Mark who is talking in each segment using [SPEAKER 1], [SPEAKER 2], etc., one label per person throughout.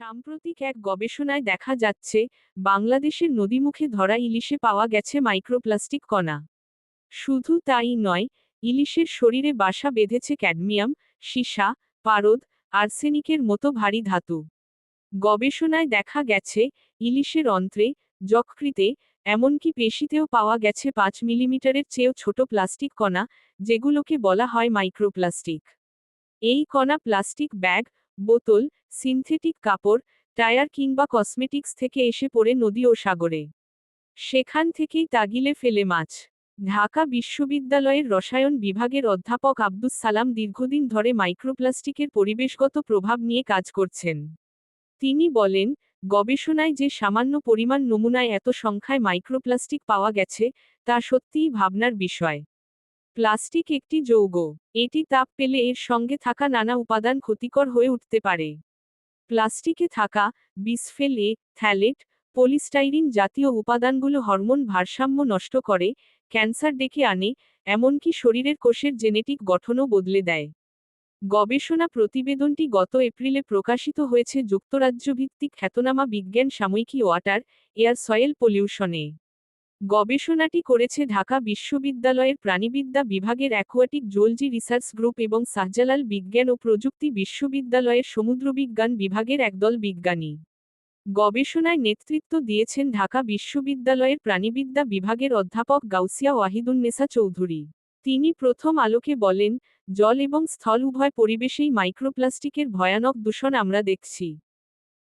[SPEAKER 1] সাম্প্রতিক এক গবেষণায় দেখা যাচ্ছে, বাংলাদেশের নদীমুখে ধরা ইলিশে পাওয়া গেছে মাইক্রোপ্লাস্টিক কণা। শুধু তাই নয়, ইলিশের শরীরে বাসা বেঁধেছে ক্যাডমিয়াম, সীসা, পারদ, আর্সেনিকের মতো ভারী ধাতু। গবেষণায় দেখা গেছে, ইলিশের অন্ত্রে, যকৃতে, এমনকি পেশিতেও পাওয়া গেছে পাঁচ মিলিমিটারের চেয়েও ছোট প্লাস্টিক কণা, যেগুলোকে বলা হয় মাইক্রোপ্লাস্টিক। এই কণা প্লাস্টিক ব্যাগ বোতল, সিনথেটিক কাপড়, টায়ার কিংবা কসমেটিক্স থেকে এসে পড়ে নদী ও সাগরে। সেখান থেকেই তাগিলে ফেলে মাছ। ঢাকা বিশ্ববিদ্যালয়ের রসায়ন বিভাগের অধ্যাপক আব্দুস সালাম দীর্ঘদিন ধরে মাইক্রোপ্লাস্টিকের পরিবেশগত প্রভাব নিয়ে কাজ করছেন। তিনি বলেন, গবেষণায় যে সামান্য পরিমাণ নমুনায় এত সংখ্যায় মাইক্রোপ্লাস্টিক পাওয়া গেছে, তা সত্যিই ভাবনার বিষয়। প্লাস্টিক একটি যৌগ। এটি তাপ পেলে এর সঙ্গে থাকা নানা উপাদান ক্ষতিকর হয়ে উঠতে পারে। প্লাস্টিকে থাকা বিসফেল এ থ্যালেট, পলিস্টাইরিন জাতীয় উপাদানগুলো হরমোন ভারসাম্য নষ্ট করে, ক্যান্সার ডেকে আনে, এমনকি শরীরের কোষের জেনেটিক গঠনও বদলে দেয়। গবেষণা প্রতিবেদনটি গত এপ্রিলে প্রকাশিত হয়েছে যুক্তরাজ্যভিত্তিক খ্যাতনামা বিজ্ঞান সাময়িকী ওয়াটার, এয়ার সয়েল পলিউশনে। গবেষণাটি করেছে ঢাকা বিশ্ববিদ্যালয়ের প্রাণীবিদ্যা বিভাগের অ্যাকোয়াটিক জোলজি রিসার্চ গ্রুপ এবং শাহজালাল বিজ্ঞান ও প্রযুক্তি বিশ্ববিদ্যালয়ের সমুদ্রবিজ্ঞান বিভাগের একদল বিজ্ঞানী। গবেষণায় নেতৃত্ব দিয়েছেন ঢাকা বিশ্ববিদ্যালয়ের প্রাণীবিদ্যা বিভাগের অধ্যাপক গাউসিয়া ওয়াহিদুন্নেসা চৌধুরী। তিনি প্রথম আলোকে বলেন, জল এবং স্থল উভয় পরিবেশেই মাইক্রোপ্লাস্টিকের ভয়ানক দূষণ আমরা দেখছি।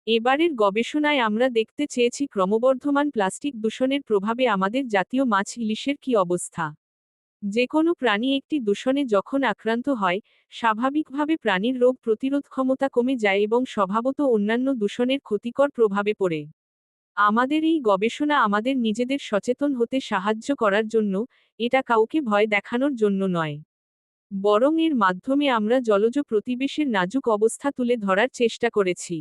[SPEAKER 1] এবারের গবেষণায় আমরা দেখতে চেয়েছি ক্রমবর্ধমান প্লাস্টিক দূষণের প্রভাবে আমাদের জাতীয় মাছ ইলিশের কি অবস্থা। যে কোনো প্রাণী একটি দূষণে যখন আক্রান্ত হয়, স্বাভাবিকভাবে প্রাণীর রোগ প্রতিরোধ ক্ষমতা কমে যায় এবং স্বভাবত অন্যান্য দূষণের ক্ষতিকর প্রভাবে পড়ে। আমাদের এই গবেষণা আমাদের নিজেদের সচেতন হতে সাহায্য করার জন্য, এটা কাউকে ভয় দেখানোর জন্য নয়। বরং এর মাধ্যমে আমরা জলজ প্রতিবেশের নাজুক অবস্থা তুলে ধরার চেষ্টা করেছি।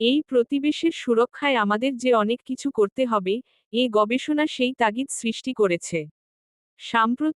[SPEAKER 1] এই প্রতিবেশের সুরক্ষায় আমাদের যে অনেক কিছু করতে হবে, এ গবেষণা সেই তাগিদ সৃষ্টি করেছে। সাম্প্রত